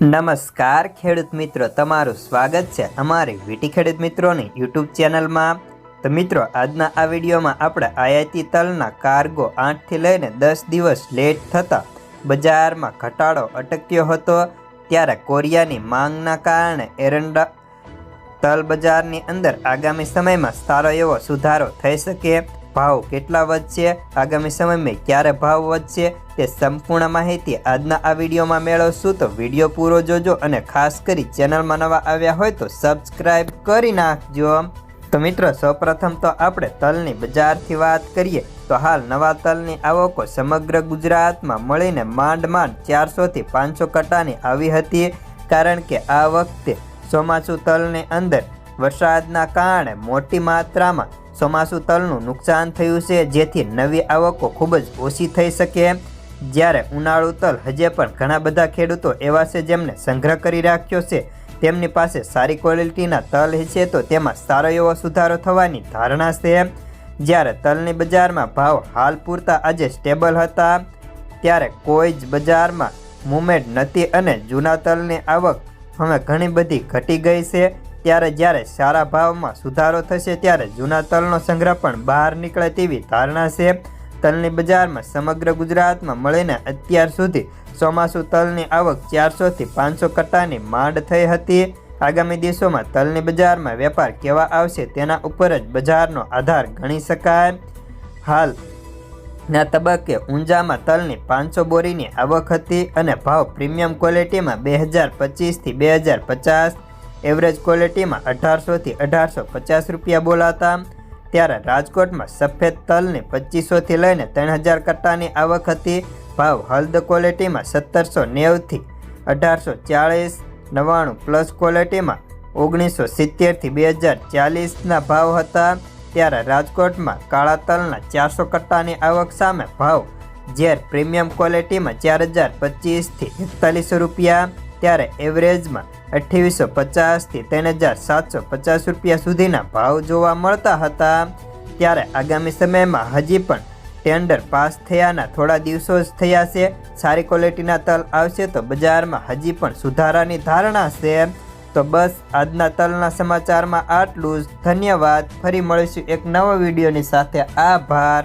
નમસ્કાર, ખેડૂત મિત્રો. તમારું સ્વાગત છે અમારી વીટી ખેડૂત મિત્રોની યુટ્યુબ ચેનલમાં. તો મિત્રો, આજના આ વિડીયોમાં આપણે આયાતી તલના કાર્ગો આઠથી લઈને દસ દિવસ લેટ થતાં બજારમાં ઘટાડો અટક્યો હતો. ત્યારે કોરિયાની માંગના કારણે એરંડા તલ બજારની અંદર આગામી સમયમાં સારો એવો સુધારો થઈ શકે. ભાવ કેટલા વધશે? આગામી સમયમાં ક્યારે ભાવ વધશે? તે સંપૂર્ણ માહિતી આજના આ વિડીયોમાં મેળવશું. તો વીડિયો પૂરો જોજો અને ખાસ કરી ચેનલમાં નવા આવ્યા હોય તો સબસ્ક્રાઈબ કરી નાખજો. તો મિત્રો, સૌપ્રથમ તો આપણે તલની બજારથી વાત કરીએ. તો હાલ નવા તલની આવકો સમગ્ર ગુજરાતમાં મળીને માંડ માંડ ચારસોથી પાંચસો કટાની આવી હતી. કારણ કે આ વખતે ચોમાસું તલની અંદર વરસાદના કારણે મોટી માત્રામાં ચોમાસું તલનું નુકસાન થયું છે, જેથી નવી આવકો ખૂબ જ ઓછી થઈ શકે. જ્યારે ઉનાળુ તલ હજે પણ ઘણા બધા ખેડૂતો એવા છે જેમને સંગ્રહ કરી રાખ્યો છે. તેમની પાસે સારી ક્વોલિટીના તલ છે તો તેમાં સારો એવો સુધારો થવાની ધારણા છે. જ્યારે તલની બજારમાં ભાવ હાલ પૂરતા આજે સ્ટેબલ હતા, ત્યારે કોઈ જ બજારમાં મુમેન્ટ નથી અને જૂના તલની આવક હવે ઘણી બધી ઘટી ગઈ છે. ત્યારે જ્યારે સારા ભાવમાં સુધારો થશે ત્યારે જૂના તલનો સંગ્રહ પણ બહાર નીકળે તેવી ધારણા છે. તલની બજારમાં સમગ્ર ગુજરાતમાં મળીને અત્યાર સુધી ચોમાસુ તલની આવક ચારસોથી પાંચસો કટ્ટાની માંડ થઈ હતી. આગામી દિવસોમાં તલની બજારમાં વેપાર કેવા આવશે તેના ઉપર જ બજારનો આધાર ગણી શકાય. હાલ, ના તબક્કે ઊંઝામાં તલની પાંચસો બોરીની આવક હતી અને ભાવ પ્રીમિયમ ક્વોલિટીમાં બે હજાર પચીસથી બે હજાર પચાસ એવરેજ ક્વોલિટીમાં અઢારસોથી અઢારસો પચાસ રૂપિયા બોલાતા. ત્યારે રાજકોટમાં સફેદ તલની પચીસોથી લઈને ત્રણ હજાર કટ્ટાની આવક હતી. ભાવ હલ્દ ક્વોલિટીમાં સત્તરસો નેવથી અઢારસો ચાળીસ નવ્વાણું પ્લસ ક્વોલિટીમાં ઓગણીસો સિત્તેરથી બે હજાર ચાલીસના ભાવ હતા. ત્યારે રાજકોટમાં કાળા તલના ચારસો કટ્ટાની આવક સામે ભાવ ઝેર પ્રીમિયમ ક્વોલિટીમાં ચાર હજાર પચીસથી એકતાલીસો રૂપિયા. ત્યારે એવરેજમાં અઠ્યાવીસો પચાસથી ત્રણ હજાર સાતસો પચાસ રૂપિયા સુધીના ભાવ જોવા મળતા હતા. ત્યારે આગામી સમયમાં હજી પણ ટેન્ડર પાસ થયાના થોડા દિવસો જ થયા છે. સારી ક્વોલિટીના તલ આવશે તો બજારમાં હજી પણ સુધારાની ધારણા છે. તો બસ આજના તલના સમાચારમાં આટલું જ. ધન્યવાદ. ફરી મળીશું એક નવા વિડીયોની સાથે. આભાર.